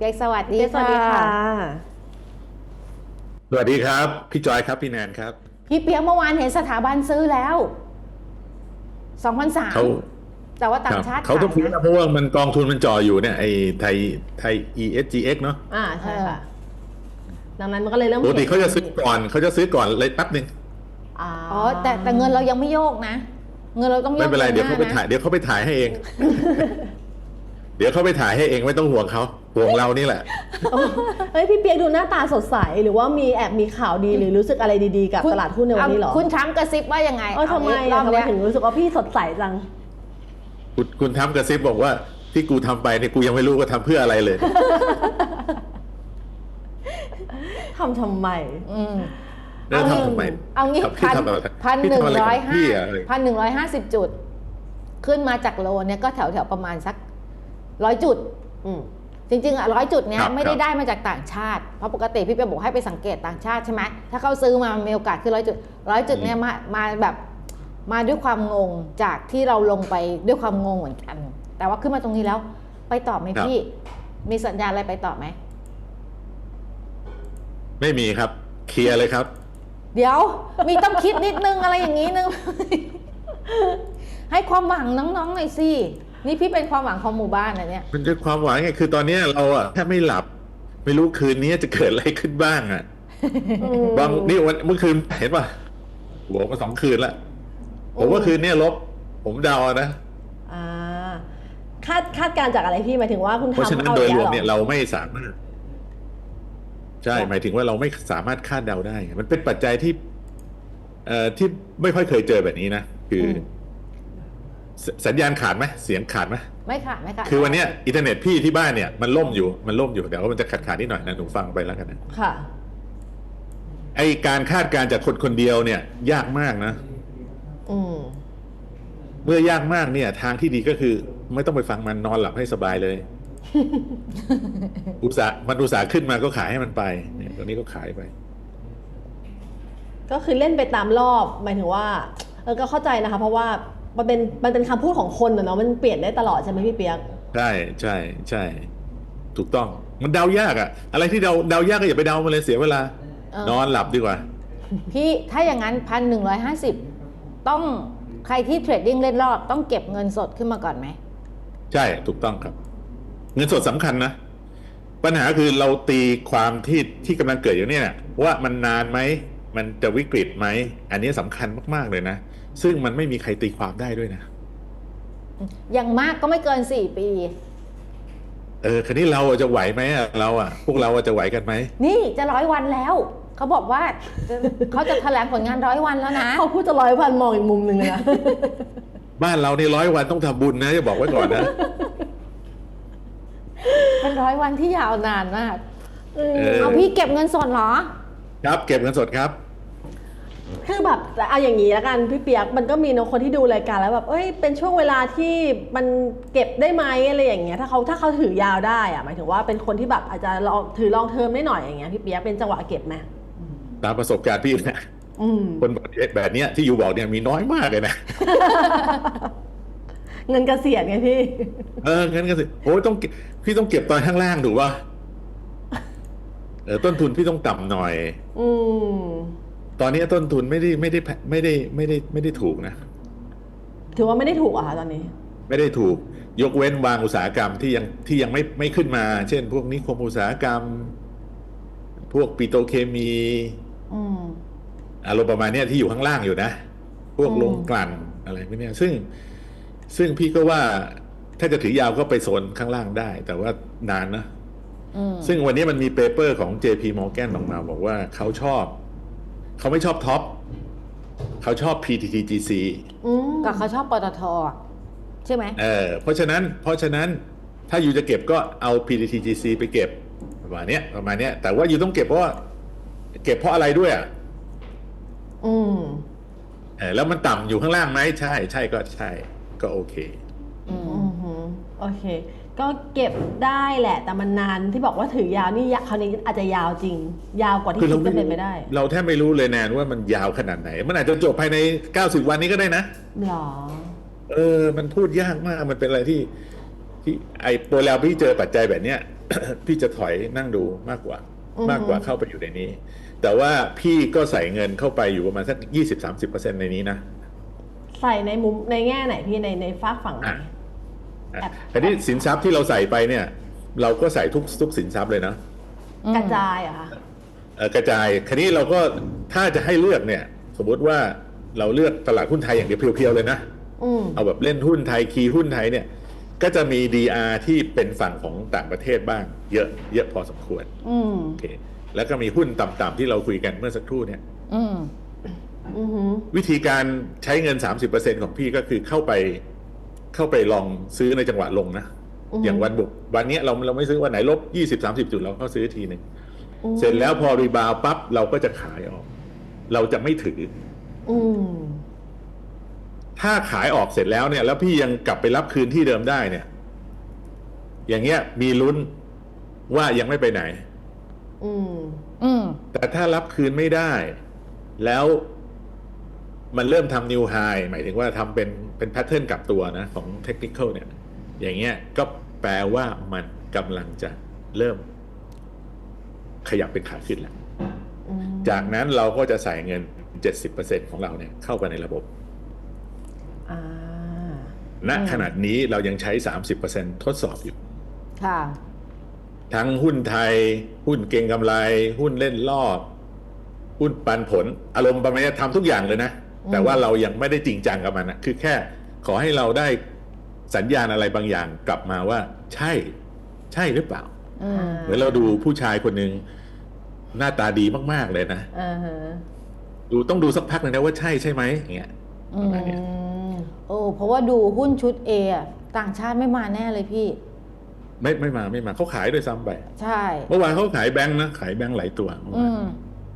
เปียกสวัสดีเปี๊ยกสวัสดีค่ะ สวัสดีครับ พี่จอยครับพี่แนนครับ พี่เปียกเมื่อวานเห็นสถาบันซื้อแล้วสองพันสามเขาแต่ว่าต่างชาติเขาต้องขซื้ยอนะนะเพราะว่ามันกองทุนมันจ่ออยู่เนี่ยไอ้ไทยไทย ESGX เนาะอ่าใช่ค่ะดังนั้นมันก็เลยเริ่มปกติเขาจะซื้อก่อนเขาจะซื้อก่อนเลยแป๊บหนึ่งอ๋อ๋อแต่แต่เงินเรายังไม่โยกนะ เงินเราต้องโยกไม่เป็นไรดืเดี๋ยวเขาไปหน้ถ่ายเดี๋ยวเขาไปถ่ายให้เอง เดี๋ยวเขาไปถ่ายให้เองไม่ต้องห่วงเขา ห่วงเรานี่แหละ เฮ้ย พี่เปียกดูหน้าตาสดใส หรือว่ามีแอบมีข่าวดีหรือรู้สึกอะไรดีๆ กับคุณตลาดหุ้นในวันนี้เหรอ คุณทรัมป์กระซิบว่ายังไงเออทำไมรออะบทำไมเนี้ยถึงรู้สึกว่าพี่สดใสจัง คุณคุณทำกระซิบบอกว่าที่กูทำไปเนี่ยกูยังไม่รู้ว่าทำเพื่ออะไรเลยทำทำไม อืมแล้วทำทำไมเอางี้ครับพี่พันทำอะไรพันพี่หนึ่งทำอะไรร้อยกับห้าพี่อะอะไรพันหนึ่งร้อยห้าสิบจุด ขึ้นมาจากโลเนี่ยก็แถวแถวๆประมาณสักร้อยจุด อืม จริงๆอะร้อยจุดเนี้ยครับไม่ได้ครับได้มาจากต่างชาติ เพราะปกติพี่เปียบอกให้ไปสังเกตต่างชาติใช่ไหมถ้าเขาซื้อมามันมีโอกาสขึ้นร้อยจุดร้อยจุดเนี้ยมามาแบบมาด้วยความงงจากที่เราลงไปด้วยความงงเหมือนกัน แต่ว่าขึ้นมาตรงนี้แล้ว ไปต่อไหมพี่ มีสัญญาณอะไรไปต่อไหม ไม่มีครับ เคลียร์เลยครับ เดี๋ยวมีต้องคิดนิดนึงอะไรอย่างนี้นึง ให้ความหวังน้องๆหน่อยสิ นี่พี่เป็นความหวังของหมู่บ้านนะเนี่ยมันจะความหวังไงคือตอนเนี้ยเราอะแทบไม่หลับ ไม่รู้คืนนี้จะเกิดอะไรขึ้นบ้างอะบางนี่วันเมื่อคืนเห็นป่ะหัวมาสองคืนละผมว่าคืนนี้ลบ ผมเดาเอานะอ่าคาดคาดการณ์จากอะไรพี่หมายถึงว่าคุณเพราะทำฉะนั้นเอาโดยอีกรแล้ววมเหรเนี่ยอเราไม่สามารถใช่หมายถึงว่าเราไม่สามารถคาดเดาได้ มันเป็นปัจจัยที่ เอ่อที่ไม่ค่อยเคยเจอแบบนี้นะคืออ สสัญญาณขาดไหมเสียงขาดไหมไม่ขาดไม่ขาดคือวันเนี้ยอินเทอร์เน็ตพี่ที่บ้านเนี่ยมันล่มอยู่มันล่มอยู่เดี๋ยวมันจะขาดขาดนิดหน่อยนะหนูฟังไปแล้วกันนะค่ะไอการคาดการณ์จากคนคนเดียวเนี่ย ยากมากนะอืมเมื่อยากมากเนี่ย ทางที่ดีก็คือ ไม่ต้องไปฟังมันนอนหลับให้สบายเลย อุตสาห์มันอุตสาห์ขึ้นมาก็ขายให้มันไปเนี่ยตอนนี้ก็ขายไป ก็คือเล่นไปตามรอบหมายถึงว่า เออก็เข้าใจนะคะ เพราะว่า มันเป็นมันเป็นคำพูดของคนอะเนาะมันเปลี่ยนได้ตลอดใช่ไหมพี่เปียกใช่ใช่ใช่ถูกต้องมันเดายากอะอะไรที่เดาเดายากก็อย่าไปเดามันเลยเสียเวลา นอนหลับดีกว่า พี่ถ้าอย่างนั้นพันหนึ่งร้อยห้าสิบต้องใครที่เทรดดิ้งเล่นรอบต้องเก็บเงินสดขึ้นมาก่อนไหม ใช่ถูกต้องครับ เงินสดสำคัญนะ ปัญหาคือเราตีความที่ที่กำลังเกิดอยู่เนี่ยว่ามันนานไหม มันจะวิกฤตไหม อันนี้สำคัญมาก ๆ เลยนะ ซึ่งมันไม่มีใครตีความได้ด้วยนะ อย่างมากก็ไม่เกินสี่ปี เออคันนี้เราอะจะไหวไหมอะเราอะพวกเราอะจะไหวกันไหม นี่จะร้อยวันแล้วเขาบอกว่าจะเขาจะแถลงผลงานร้อยวันแล้วนะเขาพูดจะร้อยพันมองอีกมุมหนึ่งเลยนะบ้านเราในร้อยวันต้องทำบุญนะจะบอกไว้ก่อนนะเป็นร้อยวันที่ยาวนานมากเออเอาพี่เก็บเงินสดเหรอ ครับ เก็บเงินสดครับ คือแบบแต่เอาอย่างนี้แล้วกันพี่เปียกมันก็มีเนอะคนที่ดูรายการแล้วแบบเอ้ยเป็นช่วงเวลาที่มันเก็บได้ไหมอะไรอย่างเงี้ยถ้าเขาถ้าเขาถือยาวได้อะหมายถึงว่าเป็นคนที่แบบอาจจะลองถือลองเทอมได้หน่อยอย่างเงี้ยพี่เปียกเป็นจังหวะเก็บไหมตามประสบการณ์พี่นะอืมคนแบบเนี้ยที่อยู่บอกเนี่ยมีน้อยมากเลยนะ เงินเกษียณไงพี่ เอองั้นก็สิโอ้ยต้องเก็บพี่ต้องเก็บตอนข้างล่างถูกป่ะเออต้นทุนพี่ต้องต่ำหน่อย อืมตอนนี้ต้นทุนไม่ได้ไม่ได้ไม่ได้ไม่ได้ไม่ได้ถูกนะ ถือว่าไม่ได้ถูกอะค่ะตอนนี้ ไม่ได้ถูกยกเว้นบางอุตสาหกรรมที่ยังที่ยังไม่ไม่ขึ้นมา เช่น พวกนิคมอุตสาหกรรม พวกปิโตรเคมีอืมอารมณ์ประมาณเนี้ยที่อยู่ข้างล่างอยู่นะ พวกอืมโรงกลั่นอะไรพวกเนี้ยซึ่ง ซึ่งพี่ก็ว่าถ้าจะถือยาวก็ไปโซนข้างล่างได้ แต่ว่านานนะอืม ซึ่งวันนี้มันมีเปเปอร์ของ JP Morgan ออกมาบอกว่าเขาชอบ เขาไม่ชอบท็อปเขาชอบ PTTGC อืมก็เขาชอบปตทใช่ไหมเออเพราะฉะนั้นเพราะฉะนั้นถ้าอยู่จะเก็บก็เอา PTTGC ไปเก็บประมาณเนี้ยประมาณเนี้ยแต่ว่าอยู่ต้องเก็บเพราะว่าเก็บเพราะอะไรด้วยอะอืมเออแล้วมันต่ำอยู่ข้างล่างไหมใช่ ใช่ก็ใช่ ก็โอเค อืมอืมฮึโอเค ก็เก็บได้แหละ แต่มันนานที่บอกว่าถือยาวนี่ยะคราวนี้อาจจะยาวจริง ยาวกว่าที่คือคิเราดจะเป็นไปได้ เราแทบไม่รู้เลยแนนว่ามันยาวขนาดไหน มันอาจจะจบภายใน 90 วันนี้ก็ได้นะหรอ เออ มันพูดยากมากมันเป็นอะไรที่ ที่ไอ้โปรแลวพี่เจอปัจจัยแบบเนี้ยพี่จะถอยนั่งดูมากกว่าอือฮึมากกว่าเข้าไปอยู่ในนี้ แต่ว่าพี่ก็ใส่เงินเข้าไปอยู่ประมาณสักยี่สิบสามสิบเปอร์เซ็นในนี้นะใส่ในมุมในแง่ไหนพี่ในในฝากฝั่งไหนอะอะ แอบแต่นี่สินทรัพย์ที่เราใส่ไปเนี่ย เราก็ใส่ทุกทุกสินทรัพย์เลยนะอืมกระจายเหรอะคะเอ่อกระจายคันนี้เราก็ถ้าจะให้เลือกเนี่ย สมมติว่าเราเลือกตลาดหุ้นไทยอย่างเดียวเพียวๆเลยนะอืมเอาแบบเล่นหุ้นไทยคีย์หุ้นไทยเนี่ย ก็จะมี DR ที่เป็นฝั่งของต่างประเทศบ้าง เยอะเยอะพอสมควรอืมโอเค แล้วก็มีหุ้นต่ำๆที่เราคุยกันเมื่อสักครู่เนี่ยอืมอือหือวิธีการใช้เงิน 30%ของพี่ก็คือเข้าไป เข้าไปลองซื้อในจังหวะลงนะอือฮึอย่างวันบุกวันเนี้ยเราเราไม่ซื้อวันไหนลบ20-30จุดเราก็ซื้อทีหนึ่งอืมเสร็จแล้วพอรีบาวปั๊บเราก็จะขายออก เราจะไม่ถืออืมถ้าขายออกเสร็จแล้วเนี่ย แล้วพี่ยังกลับไปรับคืนที่เดิมได้เนี่ย อย่างเงี้ย มีลุ้นว่ายังไม่ไปไหน อืม อืม แต่ถ้ารับคืนไม่ได้ แล้วมันเริ่มทำนิวไฮหมายถึงว่าทำเป็น เป็นแพทเทิร์นกลับตัวนะของเทคนิคเนี่ยอย่างเงี้ยก็แปลว่ามันกำลังจะเริ่มขยับเป็นขาขึ้นแล้วอืมจากนั้นเราก็จะใส่เงิน 70%ของเราเนี่ยเข้าไปในระบบอ่าณอืมขนาดนี้เรายังใช้ 30%ทดสอบอยู่ ค่ะ ทั้งหุ้นไทย หุ้นเก่งกำไร หุ้นเล่นรอบ หุ้นปันผล อารมณ์ประมาณนี้ทำทุกอย่างเลยนะ แต่ว่าเรายังไม่ได้จริงจังกับมันนะคือแค่ขอให้เราได้สัญญาณอะไรบางอย่างกลับมาว่า ใช่ ใช่หรือเปล่าอืมเหมือนเราดูผู้ชายคนหนึ่งหน้าตาดีมาก ๆ เลยนะอ่าฮะดูต้องดูสักพักหนึงนะว่าใช่ใช่ไหมอย่างเงี้ยอืประมมาณเนี้ยโอ้เพราะว่าดูหุ้นชุด A อะต่างชาติไม่มาแน่เลยพี่ ไม่ไม่มาไม่มาเขาขายด้วยซ้ำไป ใช่ เมื่อวานเขาขายแบงค์นะ ขายแบงค์หลายตัวเมื่ออืวานม